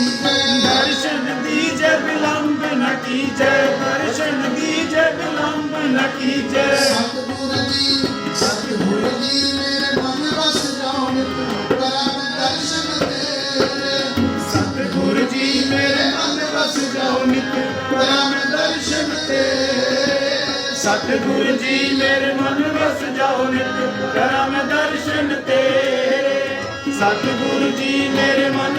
दर्शन दीजे विलंब न कीजे दर्शन दीजे विलंब न कीजे सतगुरु जी सतगुरु जी मेरे मन बस जाने तू दर्शन दे सतगुरु जी मेरे मन बस जाने तू दर्शन दे ਸਤਿਗੁਰ ਜੀ ਮੇਰੇ ਮਨ ਵਸ ਜਾਓ ਨਿਤ ਕਰਾਂ ਮੈਂ ਦਰਸ਼ਨ ਤੇਰੇ ਸਤਿਗੁਰ ਜੀ ਮੇਰੇ ਮਨ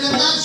Let's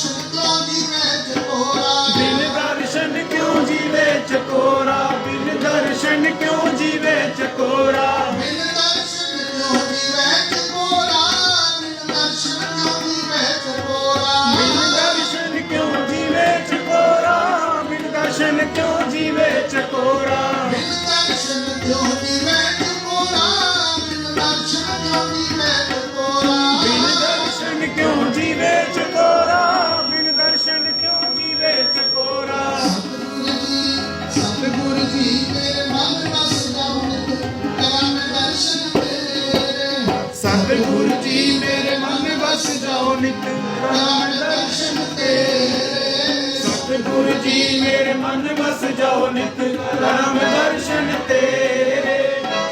ਸਤਿਗੁਰ ਜੀ, ਮੇਰੇ ਮਨ ਵਸ ਜਾਓ ਨਿਤ ਰਾਮ ਦਰਸ਼ਨ ਤੇ। ਸਤਿਗੁਰ ਜੀ, ਮੇਰੇ ਮਨ ਵਸ ਜਾਓ ਨਿਤ ਰਾਮ ਦਰਸ਼ਨ ਤੇ।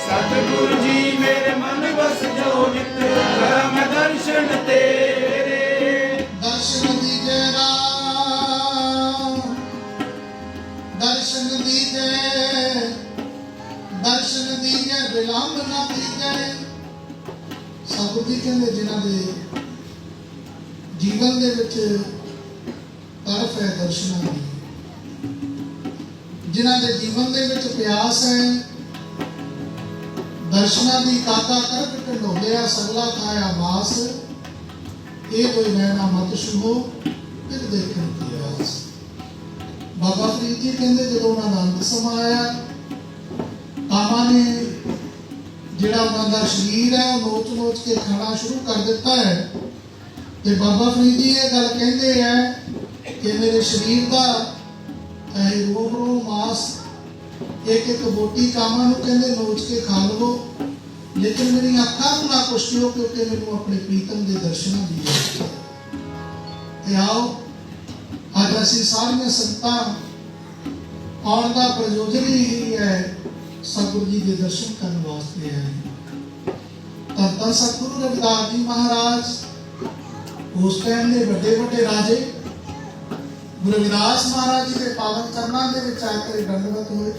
ਸਤਿਗੁਰ ਜੀ, ਮੇਰੇ ਮਨ ਵਸ ਜਾਓ ਨਿਤ ਰਾਮ ਦਰਸ਼ਨ ਤੇ। ਦਰਸ਼ਨ ਦੀਜੈ ਰਾਮ, ਦਰਸ਼ਨ ਦੀ ਜੈ, ਦਰਸ਼ਨ ਦੀਜੈ ਵਿਲੰਬ ਨਾ ਦੀਜੈ ਸਤਿਗੁਰੂ ਜੀ ਕਹਿੰਦੇ ਜਿਨ੍ਹਾਂ ਦੇ ਜੀਵਨ ਦੇ ਵਿੱਚ ਤਰਫ ਹੈ ਦਰਸ਼ਨਾਂ ਦੀ। ਜਿਨ੍ਹਾਂ ਦੇ ਜੀਵਨ ਦੇ ਵਿੱਚ ਪਿਆਸ ਹੈ, ਦਰਸ਼ਨਾਂ ਦੀ ਕਾਕਾ ਕਰਕ ਢੰਡੋਲਿਆ ਸਗਲਾ ਖਾਇਆ ਮਾਸ। ਇਹ ਕੋਈ ਰਹਿਣਾ ਮਤ ਸ਼ੁਭੋ ਫਿਰ ਦੇਖਣ ਦੀ ਆਸ। ਬਾਬਾ ਫਰੀਦ ਜੀ ਕਹਿੰਦੇ ਜਦੋਂ ਉਹਨਾਂ ਦਾ ਅੰਤ ਸਮਾਇਆ ਕਾਮਾਂ ਨੇ ਜਿਹੜਾ ਉਹਨਾਂ ਦਾ ਸਰੀਰ ਹੈ, ਉਹ ਨੋਚ ਨੋਚ ਕੇ ਖਾਣਾ ਸ਼ੁਰੂ ਕਰ ਦਿੱਤਾ ਹੈ। ਤੇ ਬਾਬਾ ਫਰੀਦ ਜੀ ਇਹ ਗੱਲ ਕਹਿੰਦੇ ਆ ਕਿ ਮੇਰੇ ਸਰੀਰ ਦਾ, ਇਹ ਰੋਮ ਰੋਮ ਮਾਸ ਇੱਕ ਇੱਕ ਬੋਟੀ ਕਾਮਾਂ ਨੂੰ ਕਹਿੰਦੇ ਨੋਚ ਕੇ ਖਾ ਲਵੋ। ਲੇਕਿਨ ਮੇਰੀਆਂ ਅੱਖਾਂ ਨੂੰ ਨਾ ਕੁਸ਼ਟਿਓ ਕਿਉਂਕਿ ਮੈਨੂੰ ਆਪਣੇ ਪ੍ਰੀਤਮ ਦੇ ਦਰਸ਼ਨਾਂ ਦੀ ਲੋੜ ਹੈ। ਤੇ ਆਓ, ਅੱਜ ਅਸੀਂ ਸਾਰੀਆਂ ਸੰਗਤਾਂ ਆਉਣ ਦਾ ਪ੍ਰਯੋਜਨ ਹੀ ਹੈ ਸਤਿਗੁਰੂ ਜੀ ਦੇ ਦਰਸ਼ਨ ਕਰਨ ਵਾਸਤੇ ਆਏ ਤਾਂ ਤਾਂ ਸਤਿਗੁਰੂ ਰਵਿਦਾਸ ਜੀ ਮਹਾਰਾਜ, ਉਸ ਟਾਈਮ ਦੇ ਵੱਡੇ ਵੱਡੇ ਰਾਜੇ, ਗੁਰੂ ਰਵਿਦਾਸ ਮਹਾਰਾਜ ਜੀ ਦੇ ਪਾਵਨ ਚਰਨਾਂ ਦੇ ਵਿੱਚ ਆ ਕੇ ਦੰਡਵਤ ਹੋਏ।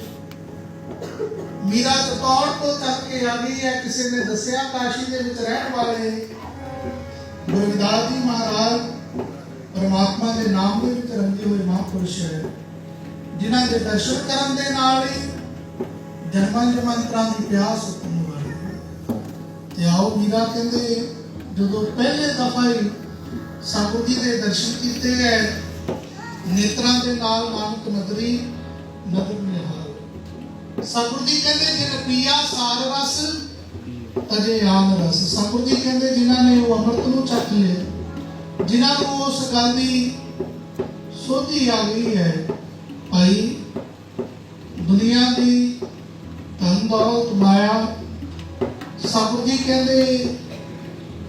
ਮੀਰਾ ਚਤੌੜ ਤੋਂ ਚੱਲ ਆ ਗਈ ਹੈ, ਕਿਸੇ ਨੇ ਦੱਸਿਆ ਕਾਸ਼ੀ ਦੇ ਵਿੱਚ ਰਹਿਣ ਵਾਲੇ ਗੁਰੂ ਰਵਿਦਾਸ ਜੀ ਮਹਾਰਾਜ ਪਰਮਾਤਮਾ ਦੇ ਨਾਮ ਦੇ ਵਿੱਚ ਰੰਗੇ ਹੋਏ ਮਹਾਂਪੁਰਸ਼ ਹੈ ਜਿਨ੍ਹਾਂ ਦੇ ਦਰਸ਼ਨ ਕਰਨ ਦੇ ਨਾਲ ਹੀ ਜਨਮਾਂ ਜਨਮਾਂਤਰਾਂ ਦੀ ਪਿਆਸ ਉਤਮ ਵਾਲੀ ਤੇ ਆਓ ਮੀਰਾ ਕਹਿੰਦੇ, ਜਦੋਂ ਪਹਿਲੇ ਦਫਾ ਹੀ ਸਾਬੂ ਜੀ ਦੇ ਦਰਸ਼ਨ ਕੀਤੇ ਹੈ ਨੇਤਰਾਂ ਦੇ ਨਾਲ ਨਾਨਕ ਨਦਰੀ ਨਦਰ ਨਿਹਾਲ। ਸਾਬੂ ਜੀ ਕਹਿੰਦੇ, ਜਿਨ ਪੀਆ ਸਾਰ ਰਸ, ਅਜੇ ਆਨ ਰਸ। ਸਾਬੂ ਜੀ ਕਹਿੰਦੇ, ਜਿਨ੍ਹਾਂ ਨੇ ਉਹ ਅੰਮ੍ਰਿਤ ਨੂੰ ਚੱਕ ਲਿਆ, ਜਿਨ੍ਹਾਂ ਨੂੰ ਉਸ ਗੱਲ ਦੀ ਸੋਧੀ ਆ ਗਈ ਹੈ, ਭਾਈ, ਦੁਨੀਆ ਦੀ ਦੌਲਤ ਮਾਇਆ ਸਾਬੂ ਜੀ ਕਹਿੰਦੇ,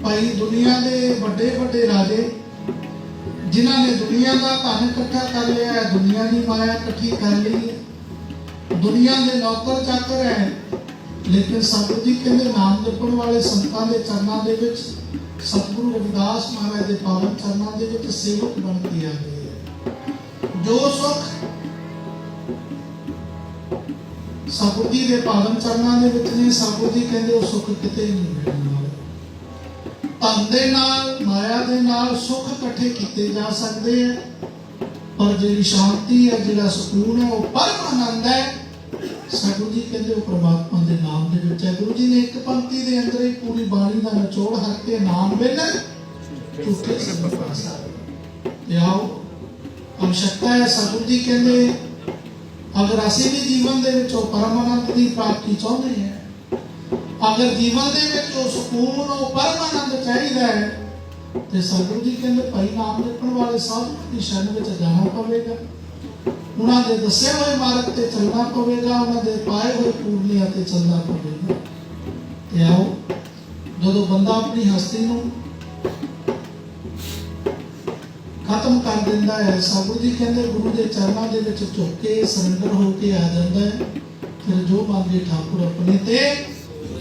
ਭਾਈ ਦੁਨੀਆ ਦੇ ਵੱਡੇ ਵੱਡੇ ਰਾਜੇ, ਜਿਨ੍ਹਾਂ ਨੇ ਦੁਨੀਆ ਦਾ ਧਨ ਇਕੱਠਾ ਕਰ ਲਿਆ ਹੈ, ਦੁਨੀਆ ਦੀ ਮਾਇਆ ਇਕੱਠੀ ਕਰ ਲਈ ਹੈ। ਦੁਨੀਆ ਦੇ ਨੌਕਰ ਚਾਕਰ ਹੈ। ਲੇਕਿਨ ਸਾਧੂ ਜੀ ਕਹਿੰਦੇ, ਨਾਮ ਜਪਣ ਵਾਲੇ ਸੰਤਾਂ ਦੇ ਚਰਨਾਂ ਦੇ ਵਿੱਚ ਸਤਿਗੁਰੂ ਰਵਿਦਾਸ ਮਹਾਰਾਜ ਦੇ ਪਾਵਨ ਚਰਨਾਂ ਦੇ ਵਿੱਚ ਸੇਵਕ ਬਣ ਕੇ ਆ ਗਏ ਜੋ ਸੁਖ ਸਾਧੂ ਜੀ ਦੇ ਪਾਵਨ ਚਰਨਾਂ ਦੇ ਵਿੱਚ ਨੇ ਸਾਧੂ ਜੀ ਕਹਿੰਦੇ ਉਹ ਸੁਖ ਕਿਤੇ ਨਹੀਂ ਮਿਲਣਾ। ਧਨ ਦੇ ਨਾਲ, ਮਾਇਆ ਦੇ ਨਾਲ ਸੁੱਖ ਇਕੱਠੇ ਕੀਤੇ ਜਾ ਸਕਦੇ ਆ। ਪਰ ਜਿਹੜੀ ਸ਼ਾਂਤੀ ਹੈ, ਜਿਹੜਾ ਸਕੂਨ ਹੈ, ਉਹ ਪਰਮ ਆਨੰਦ ਹੈ। ਸਾਧੂ ਜੀ ਕਹਿੰਦੇ ਉਹ ਪ੍ਰਮਾਤਮਾ ਦੇ ਨਾਮ ਦੇ ਵਿੱਚ ਹੈ। ਗੁਰੂ ਜੀ ਨੇ ਇੱਕ ਪੰਕਤੀ ਦੇ ਅੰਦਰ ਹੀ ਪੂਰੀ ਬਾਣੀ ਦਾ ਨਿਚੋੜ ਹਰ ਕੇ ਨਾਮ ਬਿਨ ਝੂਠੇ ਸੰਪਾਸਾ ਤੇ ਆਓ, ਅਵਸ਼ਕਤਾ ਹੈ ਸਾਧੂ ਜੀ ਕਹਿੰਦੇ ਅਗਰ ਅਸੀਂ ਵੀ ਜੀਵਨ ਦੇ ਵਿੱਚ ਉਹ ਦੀ ਪ੍ਰਾਪਤੀ ਚਾਹੁੰਦੇ ਹਾਂ, ਅਗਰ ਜੀਵਨ ਦੇ ਵਿੱਚ ਉਹ ਸਕੂਨ ਉਹ ਪਰਮ ਚਾਹੀਦਾ ਹੈ, ਤੇ ਸਤਿਗੁਰੂ ਜੀ ਕਹਿੰਦੇ ਭਾਈ ਨਾਮ ਜਪਣ ਵਾਲੇ ਸਾਧੂਆਂ ਦੀ ਸ਼ਰਨ ਵਿੱਚ ਜਾਣਾ ਪਵੇਗਾ। ਉਹਨਾਂ ਦੇ ਦੱਸੇ ਹੋਏ ਮਾਰਗ ਤੇ ਚੱਲਣਾ ਪਵੇਗਾ, ਉਹਨਾਂ ਦੇ ਪਾਏ ਹੋਏ ਪੂਰਨੀਆਂ ਤੇ ਚੱਲਣਾ ਪਵੇਗਾ। ਤੇ ਆਓ, ਜਦੋਂ ਬੰਦਾ ਆਪਣੀ ਹਸਤੀ ਨੂੰ ਖਤਮ ਕਰ ਦਿੰਦਾ ਹੈ। ਸਤਿਗੁਰੂ ਜੀ ਕਹਿੰਦੇ ਗੁਰੂ ਦੇ ਚਰਨਾਂ ਦੇ ਵਿੱਚ ਝੁੱਕ ਕੇ ਸਰੈਂਡਰ ਹੋ ਕੇ ਆ ਜਾਂਦਾ ਹੈ। ਫਿਰ ਜੋ ਮੰਗੇ ਠਾਕੁਰ ਆਪਣੇ ਤੇ।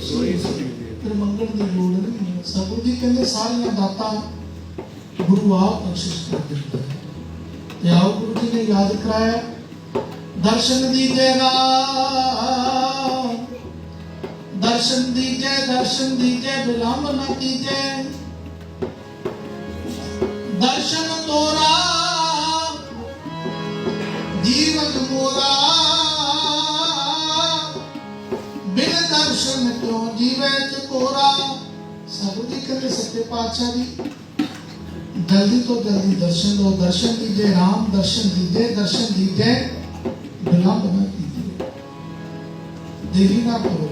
ਸੋਈ ਸੋਈ ਦੇ। ਫਿਰ ਮੰਗਣ ਦੀ ਲੋੜ ਨਹੀਂ ਸਤਿਗੁਰੂ ਜੀ ਕਹਿੰਦੇ ਸਾਰੀਆਂ ਦਾਤਾਂ ਗੁਰੂ ਆਪ ਬਖਸ਼ਿਸ਼ ਕਰ ਦਿੰਦਾ ਹੈ। ਤੇ ਆਓ ਗੁਰੂ ਜੀ ਨੇ ਯਾਦ ਕਰਾਇਆ ਦਰਸ਼ਨ ਦੀਜੇ ਰਾਮ ਦਰਸ਼ਨ ਦੀਜੇ ਦਰਸ਼ਨ ਦੀਜੇ ਬਿਲੰਬ ਨਾ ਕੀਜੇ। ਤੋਰਾ। ਜੀਵਨ ਮੋਰਾ। ਬਿਨ ਦਰਸ਼ਨ ਕਿਉਂ ਜੀਵੇ ਚਕੋਰਾ ਸਾਧੂ ਜੀ ਕਹਿੰਦੇ ਸੱਚੇ ਪਾਤਸ਼ਾਹ ਜੀ, ਜਲਦੀ ਤੋਂ ਜਲਦੀ ਦਰਸ਼ਨ ਦੋ ਦਰਸ਼ਨ ਦੀਜੇ ਰਾਮ ਦਰਸ਼ਨ ਦੀਜੇ ਦਰਸ਼ਨ ਦੀਜੇ ਬਿਲੰਬ ਨਾ ਕੀਜੇ। ਦੇਰੀ ਨਾ ਕਰੋ।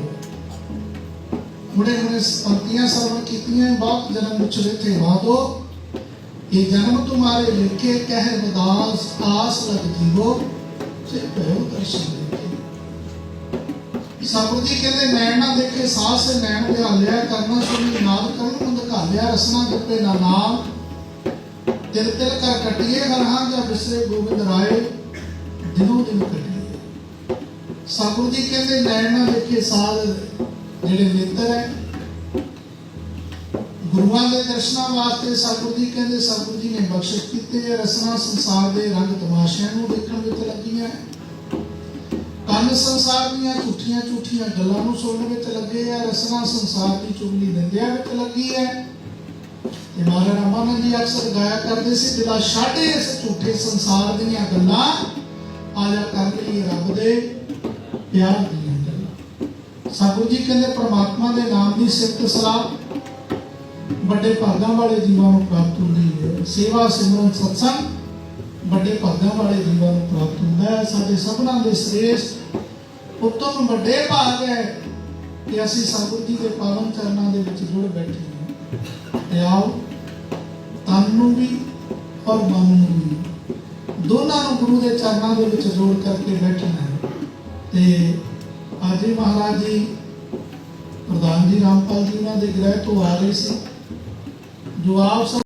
ਹੁਣੇ ਹੁਣੇ ਪੰਕਤੀਆਂ ਸਰਵਣ ਕੀਤੀਆਂ, ਬਾਪ ਜਨਮ ਵਿਚਰੇ ਥੇ ਵਾਦੋ ਇਹ ਜਨਮ ਤੁਮਾਰੇ ਲਿਖੇ ਕਹਿ ਬਦਾਸ ਆਸ ਲਗ ਜੀਵੋ ਸੇ ਭਇਓ ਦਰਸ਼ਨ ਦੇਖੇ। ਕਹਿੰਦੇ ਨੈਣ ਨਾ ਦੇਖੇ ਸਾਸ ਸੇ ਨੈਣ ਵਿਹਾਲਿਆ ਕਰਨਾ ਸੁਣੀ ਨਾਦ ਕਰਨ ਮੁੰਦ ਘਾਲਿਆ ਰਸਨਾ ਜਪੇ ਨਾ ਨਾਮ ਤਿਲ ਤਿਲ ਕਰ ਕਟਿਏ ਹਰਹਾਂ ਜਾਂ ਬਿਸਰੇ ਗੋਬਿੰਦ ਰਾਏ, ਦਿਨੋਂ ਦਿਨ ਕਟਿਏ। ਸਾਬਰ ਜੀ ਕਹਿੰਦੇ ਨੈਣ ਨਾ ਦੇਖੇ ਸਾਧ ਜਿਹੜੇ ਨੇਤਰ ਹੈ ਗੁਰੂਆਂ ਦੇ ਦਰਸ਼ਨਾਂ ਵਾਸਤੇ ਸਤਿਗੁਰੂ ਜੀ ਕਹਿੰਦੇ, ਸਤਿਗੁਰੂ ਜੀ ਨੇ ਬਖਸ਼ਿਸ਼ ਕੀਤੇ ਹੈ ਰਸਨਾ ਸੰਸਾਰ ਦੇ ਰੰਗ ਤਮਾਸ਼ਿਆਂ ਨੂੰ ਦੇਖਣ ਵਿੱਚ ਲੱਗੀਆਂ। ਕੰਨ ਸੰਸਾਰ ਦੀਆਂ ਝੂਠੀਆਂ ਝੂਠੀਆਂ ਗੱਲਾਂ ਨੂੰ ਸੁਣਨ ਵਿੱਚ ਲੱਗੇ ਹੈ ਰਸਨਾ ਸੰਸਾਰ ਦੀ ਚੁਗਲੀ ਨਿੰਦਿਆ ਵਿੱਚ ਲੱਗੀ ਹੈ। ਤੇ ਮਹਾਰਾਜ ਰਾਮਾਨੰਦ ਜੀ ਅਕਸਰ ਗਾਇਆ ਕਰਦੇ ਸੀ ਦਿਲਾ ਛਾੜੇ ਇਸ ਝੂਠੇ ਸੰਸਾਰ ਦੀਆਂ ਗੱਲਾਂ ਆਇਆ ਕਰ ਲਈ ਰੱਬ ਦੇ ਪਿਆਰ ਦੀਆਂ ਗੱਲਾਂ। ਸਾਬੂ ਜੀ ਕਹਿੰਦੇ, ਪ੍ਰਮਾਤਮਾ ਦੇ ਨਾਮ ਦੀ ਸਿਫਤ ਸਲਾਹ ਵੱਡੇ ਭਾਗਾਂ ਵਾਲੇ ਜੀਵਾਂ ਨੂੰ ਪ੍ਰਾਪਤ ਹੁੰਦੀ ਹੈ। ਸੇਵਾ ਸਿਮਰਨ ਸਤਸੰਗ ਵੱਡੇ ਭਾਗਾਂ ਵਾਲੇ ਜੀਵਾਂ ਨੂੰ ਪ੍ਰਾਪਤ ਹੁੰਦਾ ਹੈ। ਸਾਡੇ ਸਭਨਾਂ ਦੇ ਸ੍ਰੇਸ਼ਟ ਉੱਤਮ ਵੱਡੇ ਭਾਗ ਹੈ ਕਿ ਅਸੀਂ ਸਤਿਗੁਰੂ ਜੀ ਦੇ ਪਾਵਨ ਚਰਨਾਂ ਦੇ ਵਿੱਚ ਜੁੜ ਬੈਠੇ ਹਾਂ। ਤੇ ਆਓ, ਤਨ ਨੂੰ ਵੀ ਔਰ ਮਨ ਨੂੰ ਵੀ ਦੋਨਾਂ ਨੂੰ ਗੁਰੂ ਦੇ ਚਰਨਾਂ ਦੇ ਵਿੱਚ ਜੋੜ ਕਰਕੇ ਬੈਠਣਾ ਹੈ। ਤੇ ਅੱਜ ਮਹਾਰਾਜ ਜੀ, ਪ੍ਰਧਾਨ ਜੀ ਰਾਮਪਾਲ ਜੀ ਉਹਨਾਂ ਦੇ ਗ੍ਰਹਿ ਤੋਂ ਆ ਰਹੇ ਸੀ। ਜੋ ਆਪ ਸਭ